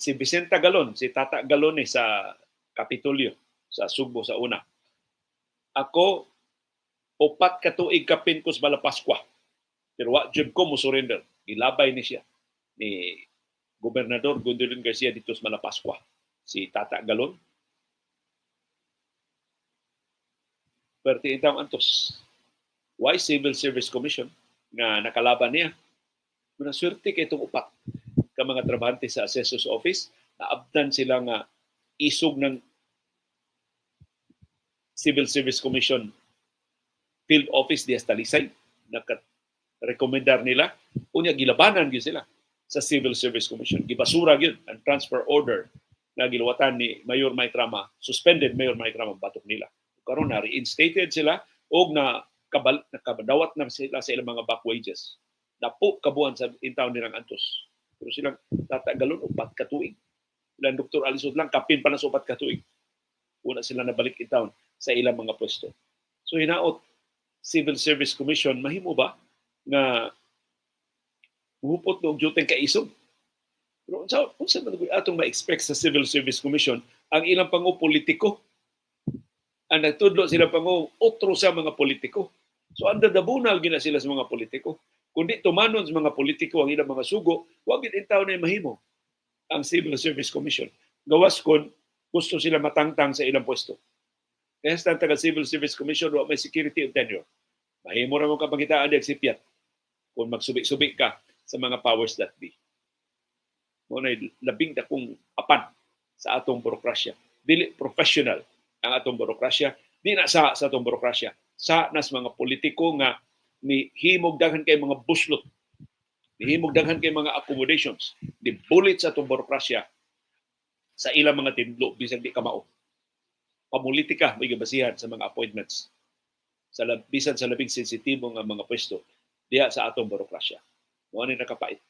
si Vicenta Galon, si Tata Galon eh, sa Kapitolyo sa Sugbo sa una. Ako upat ka tuig kapin ko sa Malapaskwa. Pero wa jud ko mo surrender. Gilabay ni siya ni Gobernador Gondolin Garcia dito sa Malapaskwa. Si Tata Galon. Perti itang antos. Why Civil Service Commission nga nakalaban niya? Muna swerte kay itong upat ka mga trabahante sa Assessor's Office naabdan sila nga isog ng Civil Service Commission Field Office di Talisay naka-recomendar nila. Unya gilabanan gyud sila sa Civil Service Commission. Gibasura gyud ang transfer order na giluwatan ni Mayor Maitrama suspended Mayor Maitrama batok nila. Karon na reinstated sila og na kabal nakabadawat na sila sa ilang mga back wages. Napo kabuan sa intaw nilang antos pero silang tatagalon upat ka tuig ilang Dr. Alisod lang kapin pa na sa upat ka tuig una sila nabalik in town sa ilang mga pwesto. So hinaot Civil Service Commission mahimo ba nga muhupot og juteng kaisog pero unsa man gyud atong ma-expect sa Civil Service Commission ang ilang pangu politiko ang nagtudlo sila pangu otro sa mga politiko so under the bunal gina sila sa mga politiko. Kundi tumanon sa mga politiko ang ilang mga sugo wa gid intaw na mahimo ang Civil Service Commission. Gawas kon gusto sila matangtang sa ilang pwesto. Kaya sa taga Civil Service Commission wa may security and tenure. Mahimo ra mo kapagitaan di sipiat kung magsubi-subi ka sa mga powers that be. Mo na labing dakong apan sa atong burokrasya. Dili professional ang atong burokrasya. Di na sa sa atong burokrasya sa nas mga politiko nga ni himog daghan kay mga buslot. Ni himog daghan kay mga accommodations. Di bullet sa atong burokrasya sa ilang mga tindlo bisag di ka mao. Pamulitika may gabasihan sa mga appointments. Sa bisan sa labing sensitibo nga mga pwesto diha sa atong burokrasya. Mo ni nakapait